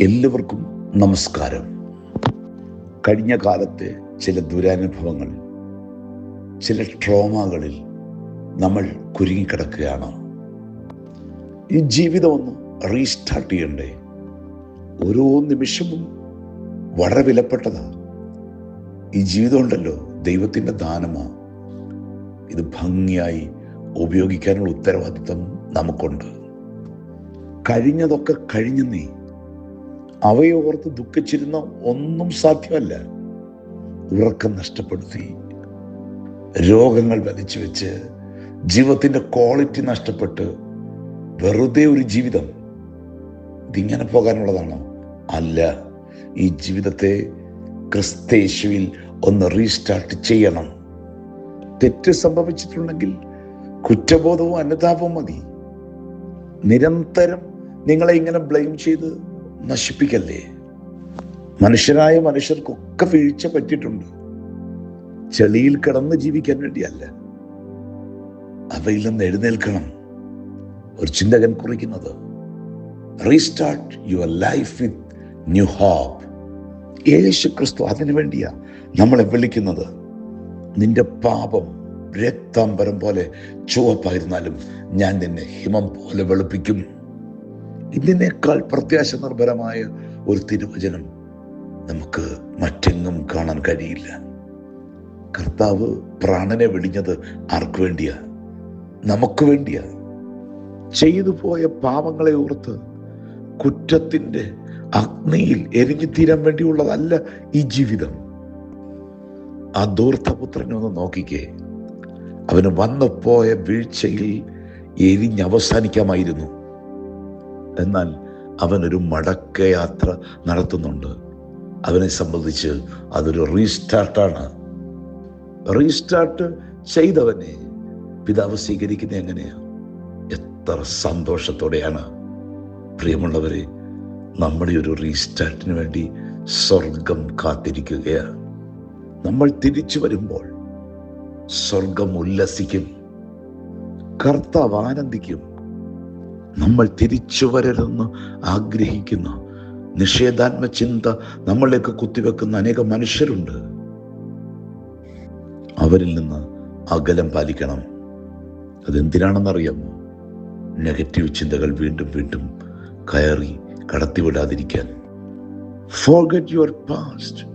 എല്ലാവർക്കും നമസ്കാരം. കഴിഞ്ഞ കാലത്തെ ചില ദുരനുഭവങ്ങൾ ചില ട്രോമകളിൽ നമ്മൾ കുരുങ്ങിക്കിടക്കുകയാണ്. ഈ ജീവിതം ഒന്ന് റീസ്റ്റാർട്ട് ചെയ്യണ്ടേ? ഓരോ നിമിഷവും വളരെ വിലപ്പെട്ടതാണ് ഈ ജീവിതം ഉണ്ടല്ലോ ദൈവത്തിന്റെ ദാനമാണ് ഇത് ഭംഗിയായി ഉപയോഗിക്കാനുള്ള ഉത്തരവാദിത്വം നമുക്കുണ്ട്. കഴിഞ്ഞതൊക്കെ കഴിഞ്ഞു നീ അവയെ ഓർത്ത് ദുഃഖിച്ചിരുന്ന ഒന്നും സാധ്യമല്ല. ഉറക്കം നഷ്ടപ്പെടുത്തി രോഗങ്ങൾ വലിച്ചു വെച്ച് ജീവിതത്തിന്റെ ക്വാളിറ്റി നഷ്ടപ്പെട്ട് വെറുതെ ഒരു ജീവിതം ഇതിങ്ങനെ പോകാനുള്ളതാണോ. അല്ല ഈ ജീവിതത്തെ ക്രിസ്തേശുവിൽ ഒന്ന് റീസ്റ്റാർട്ട് ചെയ്യണം. തെറ്റ് സംഭവിച്ചിട്ടുണ്ടെങ്കിൽ കുറ്റബോധവും അനുതാപവും മതി. നിരന്തരം നിങ്ങളെ ഇങ്ങനെ ബ്ലെയിം ചെയ്ത് നശിപ്പിക്കല്ലേ? മനുഷ്യരായ മനുഷ്യർക്കൊക്കെ വീഴ്ച പറ്റിയിട്ടുണ്ട്. ചെളിയിൽ കിടന്ന് ജീവിക്കാൻ വേണ്ടിയല്ല. അവയിൽ നിന്ന് എഴുന്നേൽക്കണം. ഒരു ചിന്തകൻ കുറിക്കുന്നത് restart your life with new hope യേശു ക്രിസ്തു അതിനു വേണ്ടിയാ നമ്മളെ വിളിക്കുന്നത്. നിന്റെ പാപം രക്താംബരം പോലെ ചുവപ്പായിരുന്നാലും ഞാൻ നിന്നെ ഹിമം പോലെ വെളുപ്പിക്കും. ഇതിനേക്കാൾ പ്രത്യാശ നിർഭരമായ ഒരു തിരുവചനം നമുക്ക് മറ്റെങ്ങും കാണാൻ കഴിയില്ല. കർത്താവ് പ്രാണനെ വിളിഞ്ഞത് ആർക്കു വേണ്ടിയാ? നമുക്ക് വേണ്ടിയാ? ചെയ്തു പോയ പാപങ്ങളെ ഓർത്ത് കുറ്റത്തിന്റെ അഗ്നിയിൽ എരിഞ്ഞു തീരാൻ വേണ്ടിയുള്ളതല്ല ഈ ജീവിതം. ആ ധൂർത്തപുത്രനെ ഒന്ന് നോക്കിക്കേ. അവന് വന്നു പോയ വീഴ്ചയിൽ എരിഞ്ഞ് അവസാനിക്കാമായിരുന്നു എന്നാൽ അവനൊരു മടക്കയാത്ര നടത്തുന്നുണ്ട്. അവനെ സംബന്ധിച്ച് അതൊരു റീസ്റ്റാർട്ടാണ്. റീസ്റ്റാർട്ട് ചെയ്തവനെ പിതാവ് സ്വീകരിക്കുന്ന എങ്ങനെയാണ് എത്ര സന്തോഷത്തോടെയാണ്. പ്രിയമുള്ളവരെ നമ്മുടെ ഒരു റീസ്റ്റാർട്ടിന് വേണ്ടി സ്വർഗം കാത്തിരിക്കുകയാണ്. നമ്മൾ തിരിച്ചു വരുമ്പോൾ സ്വർഗം ഉല്ലസിക്കും. കർത്താവ് ആനന്ദിക്കും. നമ്മൾ തിരിച്ചു വരരുതെന്ന് ആഗ്രഹിക്കുന്നു. നിഷേധാത്മ ചിന്ത നമ്മളിലേക്ക് കുത്തിവെക്കുന്ന അനേക മനുഷ്യരുണ്ട്. അവരിൽ നിന്ന് അകലം പാലിക്കണം. അതെന്തിനാണെന്നറിയാമോ? നെഗറ്റീവ് ചിന്തകൾ വീണ്ടും വീണ്ടും കയറി കടത്തിവിടാതിരിക്കാൻ. ഫോർഗറ്റ് യുവർ പാസ്റ്റ്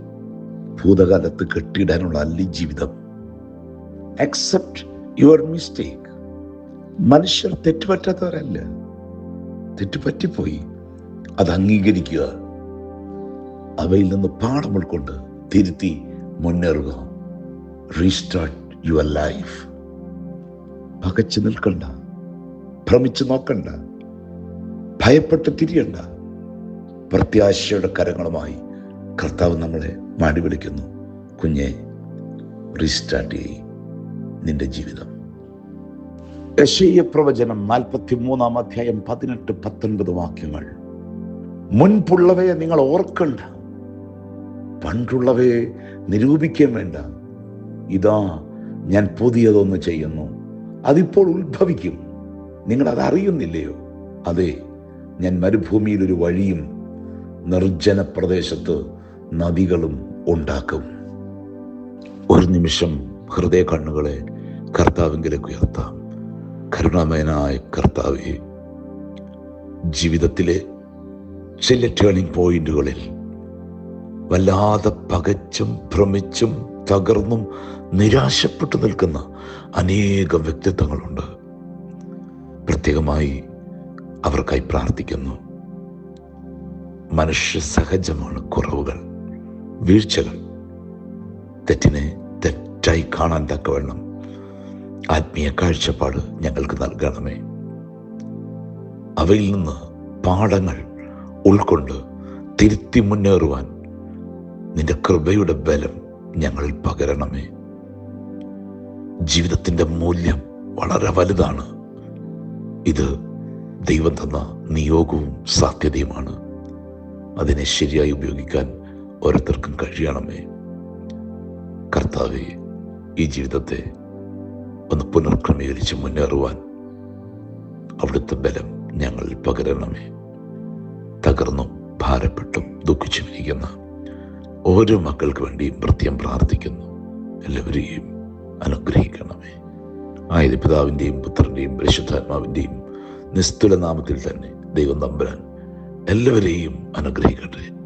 ഭൂതകാലത്ത് കെട്ടിയിടാനുള്ള അല്ലി ജീവിതം. അക്സെപ്റ്റ് യുവർ മിസ്റ്റേക്ക് മനുഷ്യർ തെറ്റുപറ്റാത്തവരല്ല. തെറ്റുപറ്റിപ്പോയി അത് അംഗീകരിക്കുക. അവയിൽ നിന്ന് പാഠം ഉൾക്കൊണ്ട് തിരുത്തി മുന്നേറുക. റീസ്റ്റാർട്ട് യുവർ ലൈഫ് പകച്ചു നിൽക്കണ്ട. ഭ്രമിച്ചു നോക്കണ്ട. ഭയപ്പെട്ട് തിരിയണ്ട. പ്രത്യാശയുടെ കരങ്ങളുമായി കർത്താവ് നമ്മളെ മാടി വിളിക്കുന്നു കുഞ്ഞെ റീസ്റ്റാർട്ട് ചെയ്യും. നിന്റെ ജീവിതം. പ്രവചനം നാൽപ്പത്തി മൂന്നാം അധ്യായം പതിനെട്ട് പത്തൊൻപത് വാക്യങ്ങൾ. മുൻപുള്ളവയെ നിങ്ങൾ ഓർക്കണ്ട. പണ്ടുള്ളവയെ നിരൂപിക്കാൻ വേണ്ട. ഇതാ ഞാൻ പുതിയതൊന്ന് ചെയ്യുന്നു. അതിപ്പോൾ ഉത്ഭവിക്കും. നിങ്ങൾ അത് അറിയുന്നില്ലയോ? അതെ ഞാൻ മരുഭൂമിയിൽ ഒരു വഴിയും നിർജന പ്രദേശത്ത് നദികളും ഉണ്ടാക്കും. ഒരു നിമിഷം ഹൃദയ കണ്ണുകളെ കർത്താവിങ്കിലേക്ക് ഉയർത്താം. കരുണാമയനായ കർത്താവെ ജീവിതത്തിലെ ചില ടേണിംഗ് പോയിന്റുകളിൽ വല്ലാതെ പകച്ചും ഭ്രമിച്ചും തകർന്നും നിരാശപ്പെട്ടു നിൽക്കുന്ന അനേകം വ്യക്തിത്വങ്ങളുണ്ട്. പ്രത്യേകമായി അവർക്കായി പ്രാർത്ഥിക്കുന്നു. മനുഷ്യ സഹജമാണ് കുറവുകൾ വീഴ്ചകൾ. തെറ്റിനെ തെറ്റായി കാണാൻ തക്കവണ്ണം ആത്മീയ കാഴ്ചപ്പാട് ഞങ്ങൾക്ക് നൽകണമേ. അവയിൽ നിന്ന് പാഠങ്ങൾ ഉൾക്കൊണ്ട് തിരുത്തി മുന്നേറുവാൻ നിന്റെ കൃപയുടെ ബലം ഞങ്ങളിൽ പകരണമേ. ജീവിതത്തിന്റെ മൂല്യം വളരെ വലുതാണ്. ഇത് ദൈവം തന്ന നിയോഗവും സാധ്യതയുമാണ്. അതിനെ ശരിയായി ഉപയോഗിക്കാൻ ഓരോരുത്തർക്കും കഴിയണമേ. കർത്താവെ ഈ ജീവിതത്തെ ഒന്ന് പുനർക്രമീകരിച്ച് മുന്നേറുവാൻ അവിടുത്തെ ബലം ഞങ്ങളിൽ പകരണമേ. തകർന്നും ഭാരപ്പെട്ടും ദുഃഖിച്ചുമിരിക്കുന്ന ഓരോ മക്കൾക്ക് വേണ്ടിയും പ്രത്യം പ്രാർത്ഥിക്കുന്നു. എല്ലാവരെയും അനുഗ്രഹിക്കണമേ. ആയത് പിതാവിന്റെയും പുത്രന്റെയും പരിശുദ്ധാത്മാവിന്റെയും നിസ്തുല നാമത്തിൽ തന്നെ ദൈവം തമ്പുരാൻ എല്ലാവരെയും അനുഗ്രഹിക്കട്ടെ.